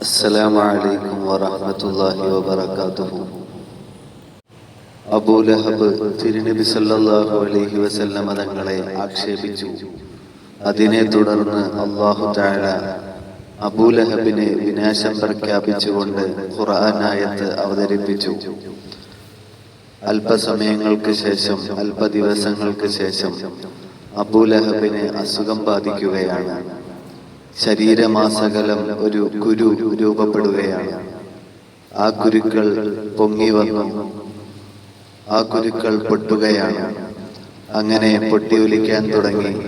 السلام عليكم ورحمة الله وبركاته അബൂലഹബ് തിരുനബി സല്ലല്ലാഹു അലൈഹി വസല്ലമ തങ്ങളെ ആക്ഷേപിച്ചു അതിനെ തുടർന്ന് അള്ളാഹു താഴ അബൂലഹബിനെ വിനാശം പ്രഖ്യാപിച്ചുകൊണ്ട് ഖുർആനായത്ത് അവതരിപ്പിച്ചു അല്പസമയങ്ങൾക്ക് ശേഷം അല്പ ദിവസങ്ങൾക്ക് ശേഷം അബൂലഹബിന് അസുഖം ബാധിക്കുകയാണ് ശരീരമാസകലം ഒരു കുരു രൂപപ്പെടുകയാണ്. ആ കുരുക്കൾ പൊങ്ങി വന്നു. ആ കുരുക്കൾ പൊട്ടുകയാണ്. അങ്ങനെ പൊട്ടിയൊലിക്കാൻ തുടങ്ങി.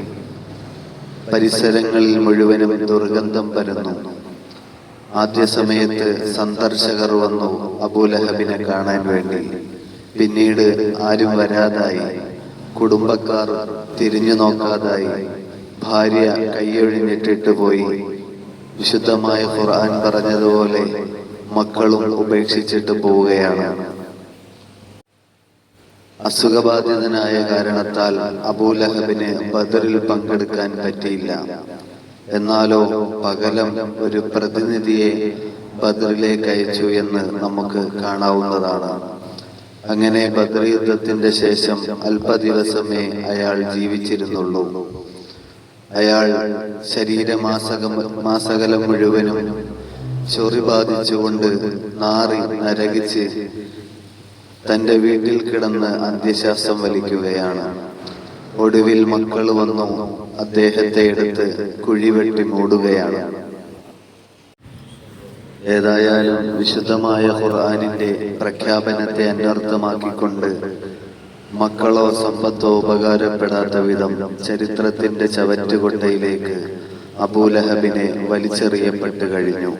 പരിസരങ്ങളിൽ മുഴുവനും ദുർഗന്ധം പരന്നു. ആദ്യ സമയത്ത് സന്ദർശകർ വന്നു അബൂലഹബിനെ കാണാൻ വേണ്ടി. പിന്നീട് ആരും വരാതായി. കുടുംബക്കാർ തിരിഞ്ഞു നോക്കാതായി. ഭാര്യ കൈയൊഴിഞ്ഞിട്ടിട്ട് പോയി. വിശുദ്ധമായ ഖുർആൻ പറഞ്ഞതുപോലെ മക്കളും ഉപേക്ഷിച്ചിട്ട് പോവുകയാണ്. അസുഖബാധിതനായ കാരണത്താൽ അബൂലഹബിന് ബദറിൽ പങ്കെടുക്കാൻ പറ്റിയില്ല. എന്നാലോ പകലം ഒരു പ്രതിനിധിയെ ബദറിലേക്ക് അയച്ചു എന്ന് നമുക്ക് കാണാവുന്നതാണ്. അങ്ങനെ ബദർ യുദ്ധത്തിന്റെ ശേഷം അല്പ ദിവസമേ അയാൾ ജീവിച്ചിരുന്നുള്ളൂ. അയാൾ ശരീരമാസകം മാസകലം മുഴുവനും ചൊറി ബാധിച്ചുകൊണ്ട് നാറി നരകിച്ച് തന്റെ വീട്ടിൽ കിടന്ന് അന്ത്യശ്വാസം വലിക്കുകയാണ്. ഒടുവിൽ മക്കൾ വന്നു അദ്ദേഹത്തെ എടുത്ത് കുഴിവെട്ടി മൂടുകയാണ്. ഏതായാലും വിശുദ്ധമായ ഖുർആാനിന്റെ പ്രഖ്യാപനത്തെ അന്വർത്ഥമാക്കിക്കൊണ്ട് മക്കളോ സമ്പത്തോ ഉപകാരപ്പെടാത്ത വിധം ചരിത്രത്തിന്റെ ചവറ്റുകൊട്ടയിലേക്ക് അബൂലഹബിനെ വലിച്ചെറിയപ്പെട്ടു കഴിഞ്ഞു.